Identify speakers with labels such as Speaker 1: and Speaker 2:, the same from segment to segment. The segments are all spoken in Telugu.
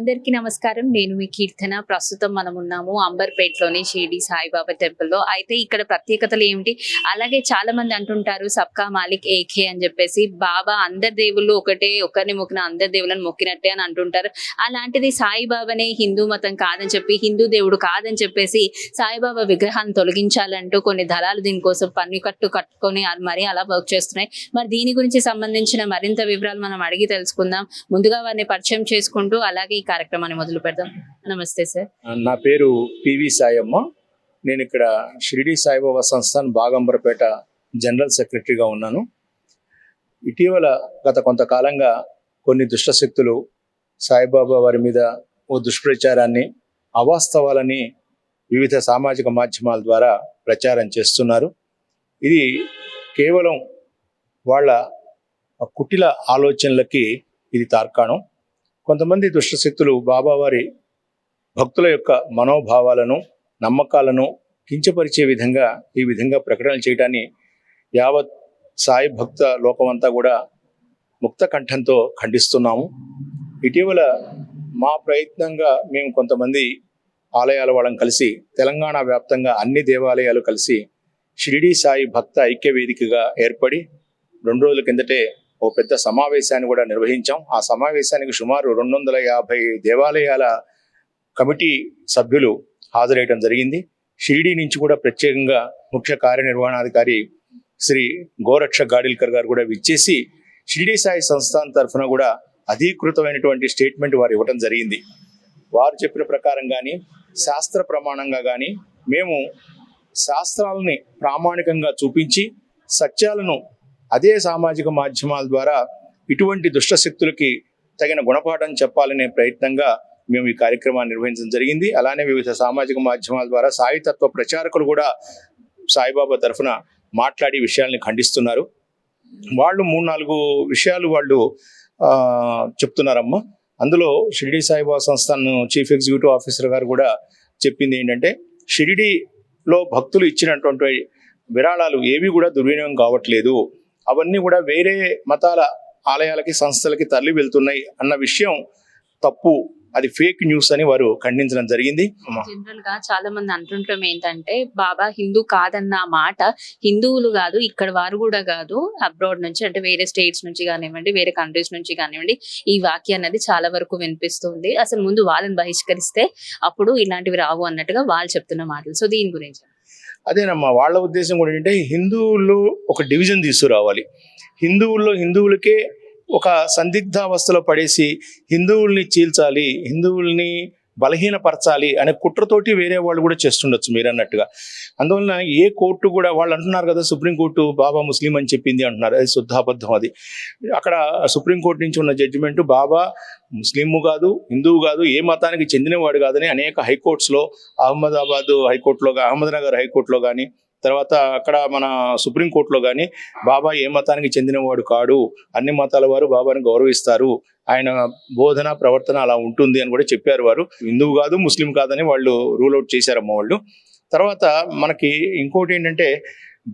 Speaker 1: అందరికీ నమస్కారం. నేను మీ కీర్తన. ప్రస్తుతం మనం ఉన్నాము అంబర్పేటలోని షిరిడి సాయిబాబా టెంపుల్లో. అయితే ఇక్కడ ప్రత్యేకతలు ఏమిటి? అలాగే చాలా మంది అంటుంటారు సబ్కా మాలిక్ ఏకే అని చెప్పేసి. బాబా అందరి దేవుళ్ళు ఒకటే ఒకరిని మొక్కిన అందరి దేవుళ్ళని మొక్కినట్టే అని అంటుంటారు. అలాంటిది సాయిబాబానే హిందూ మతం కాదని చెప్పి హిందూ దేవుడు కాదని చెప్పేసి సాయిబాబా విగ్రహాన్ని తొలగించాలంటూ కొన్ని దళాలు దీనికోసం పన్ను కట్టు కట్టుకొని అది మరి అలా వర్క్ చేస్తున్నాయి. మరి దీని గురించి సంబంధించిన మరింత వివరాలు మనం అడిగి తెలుసుకుందాం. ముందుగా వారిని పరిచయం చేసుకుంటూ అలాగే ఈ కార్యక్రమాన్ని మొదలు పెడదాం. నమస్తే సార్.
Speaker 2: నా పేరు పివి సాయమ్మ. నేను ఇక్కడ షిరిడి సాయిబాబా సంస్థాన్ బాగంబరపేట జనరల్ సెక్రటరీగా ఉన్నాను. ఇటీవల గత కొంతకాలంగా కొన్ని దుష్టశక్తులు సాయిబాబా వారి మీద ఓ దుష్ప్రచారాన్ని అవాస్తవాలని వివిధ సామాజిక మాధ్యమాల ద్వారా ప్రచారం చేస్తున్నారు. ఇది కేవలం వాళ్ళ కుటిల ఆలోచనలకి ఇది తార్కాణం. కొంతమంది దుష్టశక్తులు బాబావారి భక్తుల యొక్క మనోభావాలను నమ్మకాలను కించపరిచే విధంగా ఈ విధంగా ప్రకటనలు చేయడాన్ని యావత్ సాయి భక్త లోకమంతా కూడా ముక్త కంఠంతో ఖండిస్తున్నాము. ఇటీవల మా ప్రయత్నంగా మేము కొంతమంది ఆలయాల వాళ్ళం కలిసి తెలంగాణ వ్యాప్తంగా అన్ని దేవాలయాలు కలిసి షిరిడి సాయి భక్త ఐక్య వేదికగా ఏర్పడి రెండు రోజుల కిందటే ఓ పెద్ద సమావేశాన్ని కూడా నిర్వహించాం. ఆ సమావేశానికి సుమారు రెండు వందల యాభై దేవాలయాల కమిటీ సభ్యులు హాజరయ్యడం జరిగింది. షిరిడి నుంచి కూడా ప్రత్యేకంగా ముఖ్య కార్యనిర్వహణాధికారి శ్రీ గోరక్ష గాడిల్కర్ గారు కూడా విచ్చేసి షిరిడి సాయి సంస్థాన్ తరఫున కూడా అధీకృతమైనటువంటి స్టేట్మెంట్ వారు ఇవ్వటం జరిగింది. వారు చెప్పిన ప్రకారం కానీ శాస్త్ర ప్రమాణంగా కానీ మేము శాస్త్రాలని ప్రామాణికంగా చూపించి సత్యాలను అదే సామాజిక మాధ్యమాల ద్వారా ఇటువంటి దుష్టశక్తులకి తగిన గుణపాఠం చెప్పాలనే ప్రయత్నంగా మేము ఈ కార్యక్రమాన్ని నిర్వహించడం జరిగింది. అలానే వివిధ సామాజిక మాధ్యమాల ద్వారా సాయితత్వ ప్రచారకులు కూడా సాయిబాబా తరఫున మాట్లాడి విషయాల్ని ఖండిస్తున్నారు. వాళ్ళు మూడు నాలుగు విషయాలు వాళ్ళు చెప్తున్నారమ్మా. అందులో Shirdi Saibaba Sansthan chief executive officer గారు కూడా చెప్పింది ఏంటంటే షిరిడిలో భక్తులు ఇచ్చినటువంటి విరాళాలు ఏవి కూడా దుర్వినియోగం కావట్లేదు. అవన్నీ కూడా వేరే మతాల ఆలయాలకి సంస్థలకి తరలి వెళ్తున్నాయి అన్న విషయం తప్పు. అది ఫేక్ న్యూస్ అని వారు ఖండించడం జరిగింది.
Speaker 1: జనరల్గా చాలా మంది అంటుంటాం ఏంటంటే బాబా హిందూ కాదన్న మాట హిందువులు కాదు ఇక్కడ వారు కూడా కాదు. అబ్రాడ్ నుంచి అంటే వేరే స్టేట్స్ నుంచి కానివ్వండి వేరే కంట్రీస్ నుంచి కానివ్వండి ఈ వాక్య అన్నది చాలా వరకు వినిపిస్తుంది. అసలు ముందు వాళ్ళని బహిష్కరిస్తే అప్పుడు ఇలాంటివి రావు అన్నట్టుగా వాళ్ళు చెప్తున్న మాటలు. సో దీని గురించి
Speaker 2: అదేనమ్మా వాళ్ళ ఉద్దేశం కూడా ఏంటంటే హిందువుల్లో ఒక డివిజన్ తీసుకురావాలి. హిందువుల్లో హిందువులకే ఒక సందిగ్ధావస్థలో పడేసి హిందువుల్ని చీల్చాలి హిందువుల్ని బలహీనపరచాలి అనే కుట్రతోటి వేరే వాళ్ళు కూడా చేస్తుండొచ్చు మీరు అన్నట్టుగా అందువలన ఏ కోర్టు కూడా వాళ్ళు అంటున్నారు కదా సుప్రీంకోర్టు బాబా ముస్లిం అని చెప్పింది అంటున్నారు అది శుద్ధాబద్ధం అది. అక్కడ సుప్రీంకోర్టు నుంచి ఉన్న జడ్జిమెంట్ బాబా ముస్లిము కాదు హిందువు కాదు ఏ మతానికి చెందినవాడు కాదని అనేక హైకోర్ట్స్లో అహ్మదాబాద్ హైకోర్టులో అహ్మద్నగర్ హైకోర్టులో కానీ తర్వాత అక్కడ మన సుప్రీంకోర్టులో కానీ బాబా ఏ మతానికి చెందినవాడు కాడు అన్ని మతాల వారు బాబాని గౌరవిస్తారు ఆయన బోధన ప్రవర్తన అలా ఉంటుంది అని కూడా చెప్పారు వారు. హిందువు కాదు ముస్లిం కాదని వాళ్ళు రూల్ అవుట్ చేశారమ్మ వాళ్ళు. తర్వాత మనకి ఇంకోటి ఏంటంటే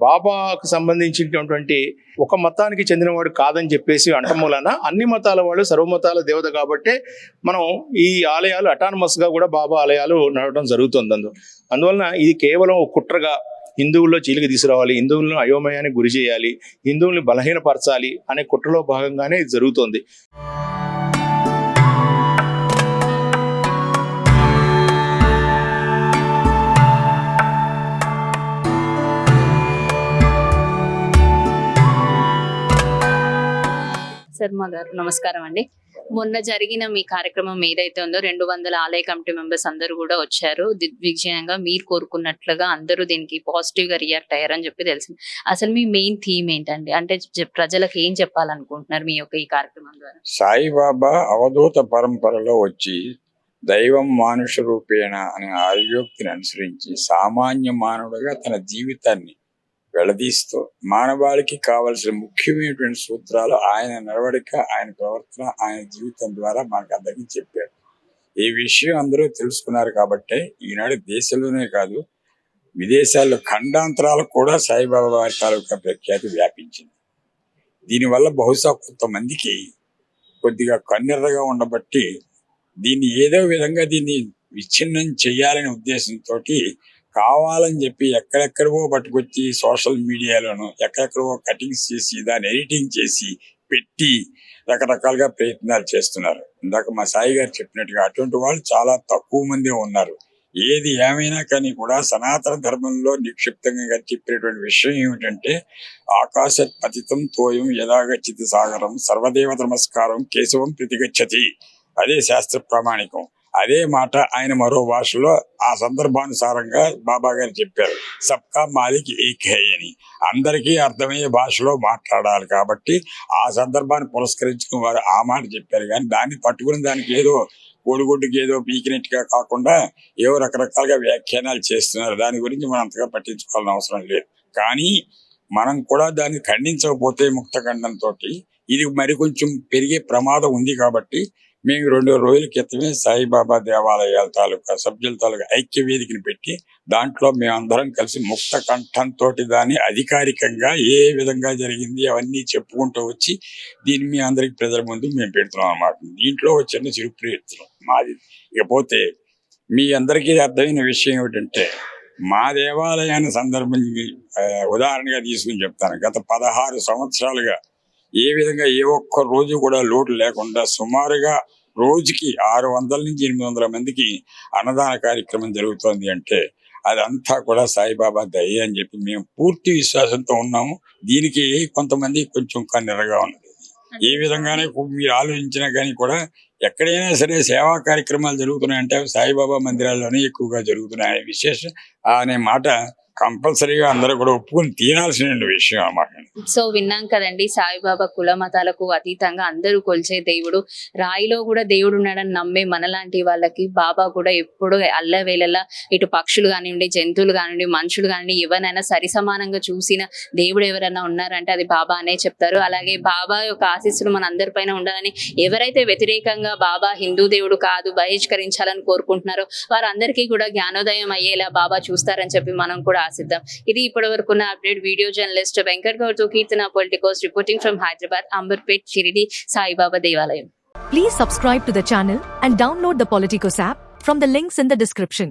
Speaker 2: బాబాకు సంబంధించినటువంటి ఒక మతానికి చెందినవాడు కాదని చెప్పేసి అంటం అన్ని మతాల వాళ్ళు సర్వమతాల దేవత కాబట్టే మనం ఈ ఆలయాలు అటానమస్గా కూడా బాబా ఆలయాలు నడవడం జరుగుతుంది అందు. అందువలన ఇది కేవలం కుట్రగా హిందువుల్లో చీలిక తీసుకురావాలి హిందువులను అయోమయానికి గురి చేయాలి హిందువుల్ని బలహీనపరచాలి అనే కుట్రలో భాగంగానే ఇది జరుగుతుంది.
Speaker 1: శర్మ గారు నమస్కారం అండి. మొన్న జరిగిన మీ కార్యక్రమం ఏదైతే ఉందో రెండు వందల ఆలయ కమిటీ మెంబర్స్ అందరూ కూడా వచ్చారు. దిగ్విజయంగా మీరు కోరుకున్నట్లుగా అందరూ దీనికి పాజిటివ్గా రియాక్ట్ అయ్యారని చెప్పి తెలిసింది. అసలు మీ మెయిన్ థీమ్ ఏంటండి? అంటే ప్రజలకు ఏం చెప్పాలనుకుంటున్నారు మీ యొక్క ఈ కార్యక్రమం ద్వారా?
Speaker 3: సాయిబాబా అవధూత పరంపరలో వచ్చి దైవం మానుష రూపేణ అనే ఆర్యోక్తిని అనుసరించి సామాన్య మానవుడిగా తన జీవితాన్ని వెళ్ళదీస్తూ మానవాళికి కావలసిన ముఖ్యమైనటువంటి సూత్రాలు ఆయన నడవడిక ఆయన ప్రవర్తన ఆయన జీవితం ద్వారా మనకు అందరికీ చెప్పారు. ఈ విషయం అందరూ తెలుసుకున్నారు కాబట్టే ఈనాడు దేశంలోనే కాదు విదేశాల్లో ఖండాంతరాలకు కూడా సాయిబాబా వారి తాలూకా ప్రఖ్యాతి వ్యాపించింది. దీనివల్ల బహుశా కొంతమందికి కొద్దిగా కన్నెర్రగా ఉండబట్టి దీన్ని ఏదో విధంగా దీన్ని విచ్ఛిన్నం చేయాలనే ఉద్దేశంతో కావాలని చెప్పి ఎక్కడెక్కడవో పట్టుకొచ్చి సోషల్ మీడియాలోను ఎక్కడెక్కడవో కటింగ్స్ చేసి దాన్ని ఎడిటింగ్ చేసి పెట్టి రకరకాలుగా ప్రయత్నాలు చేస్తున్నారు. ఇందాక మా సాయి గారు చెప్పినట్టుగా అటువంటి వాళ్ళు చాలా తక్కువ మందే ఉన్నారు. ఏది ఏమైనా కానీ కూడా సనాతన ధర్మంలో నిక్షిప్తంగా చెప్పినటువంటి విషయం ఏమిటంటే ఆకాశ పతితం తోయం యథాగచ్చితి సాగరం సర్వదేవ నమస్కారం కేశవం ప్రతిగచ్చతి. అదే శాస్త్ర ప్రామాణికం. అదే మాట ఆయన మరో భాషలో ఆ సందర్భానుసారంగా బాబా గారు చెప్పారు. సబ్కా మాలిక్ ఏక్ హై అని. అందరికీ అర్థమయ్యే భాషలో మాట్లాడాలి కాబట్టి ఆ సందర్భాన్ని పురస్కరించుకుని వారు ఆ మాట చెప్పారు. కానీ దాన్ని పట్టుకుని దానికి ఏదో కోడిగుడ్డుకి ఏదో పీకినట్టుగా కాకుండా ఏవో రకరకాలుగా వ్యాఖ్యానాలు చేస్తున్నారు. దాని గురించి మనం అంతగా పట్టించుకోవాల్సిన అవసరం లేదు. కానీ మనం కూడా దాన్ని ఖండించకపోతే ముక్తఖండంతో ఇది మరి కొంచెం పెరిగే ప్రమాదం ఉంది కాబట్టి మేము రెండు రోజుల క్రితమే సాయిబాబా దేవాలయాల తాలూకా సభ్యుల తాలూకా ఐక్య వేదికను పెట్టి దాంట్లో మేమందరం కలిసి ముక్త కంఠంతో దాన్ని అధికారికంగా ఏ విధంగా జరిగింది అవన్నీ చెప్పుకుంటూ వచ్చి దీన్ని మీ అందరికి ప్రజల ముందు మేము పెడుతున్నాం అన్నమాట. దీంట్లో ఒక చిన్న చిరు ప్రయత్నం మాది. ఇకపోతే మీ అందరికీ అర్థమైన విషయం ఏమిటంటే మా దేవాలయాన్ని సందర్భం ఉదాహరణగా తీసుకుని చెప్తాను. గత పదహారు సంవత్సరాలుగా ఏ విధంగా ఏ ఒక్క రోజు కూడా లోటు లేకుండా సుమారుగా రోజుకి ఆరు వందల నుంచి ఎనిమిది వందల మందికి అన్నదాన కార్యక్రమం జరుగుతోంది అంటే అదంతా కూడా సాయిబాబా దయ అని చెప్పి మేము పూర్తి విశ్వాసంతో ఉన్నాము. దీనికి కొంతమంది కొంచెం కన్నెరగా ఉన్నది. ఏ విధంగానే మీరు ఆలోచించినా కానీ కూడా ఎక్కడైనా సరే సేవా కార్యక్రమాలు జరుగుతున్నాయంటే సాయిబాబా మందిరాల్లోనే ఎక్కువగా జరుగుతున్నాయి అనే విశేషం. అనే మాట కంపల్సరీగా అందరూ కూడా ఒప్పుకుని తీనాల్సిన విషయం అన్నమాట
Speaker 1: సో విన్నాం కదండి సాయిబాబా కుల మతాలకు అతీతంగా అందరూ కొలిచే దేవుడు. రాయిలో కూడా దేవుడు ఉన్నాడని నమ్మే మనలాంటి వాళ్ళకి బాబా కూడా ఎప్పుడు అల్లవేళలా ఇటు పక్షులు కానివ్వండి జంతువులు కానివ్వండి మనుషులు కానివ్వండి ఎవరైనా సరి సమానంగా చూసిన దేవుడు ఎవరైనా ఉన్నారంటే అది బాబా అనే చెప్తారు. అలాగే బాబా యొక్క ఆశీస్సులు మన అందరిపైన ఉండాలని ఎవరైతే వ్యతిరేకంగా బాబా హిందూ దేవుడు కాదు బహిష్కరించాలని కోరుకుంటున్నారో వారందరికీ కూడా జ్ఞానోదయం అయ్యేలా బాబా చూస్తారని చెప్పి మనం కూడా ఆశిద్దాం ఇది ఇప్పటి వరకు ఉన్న update video journalist Venkat గౌడ్తో Keerthana politicos reporting from Hyderabad Amberpet Shirdi Saibaba దేవాలయం
Speaker 4: Please subscribe to the channel and download the Politicos app from the links in the description.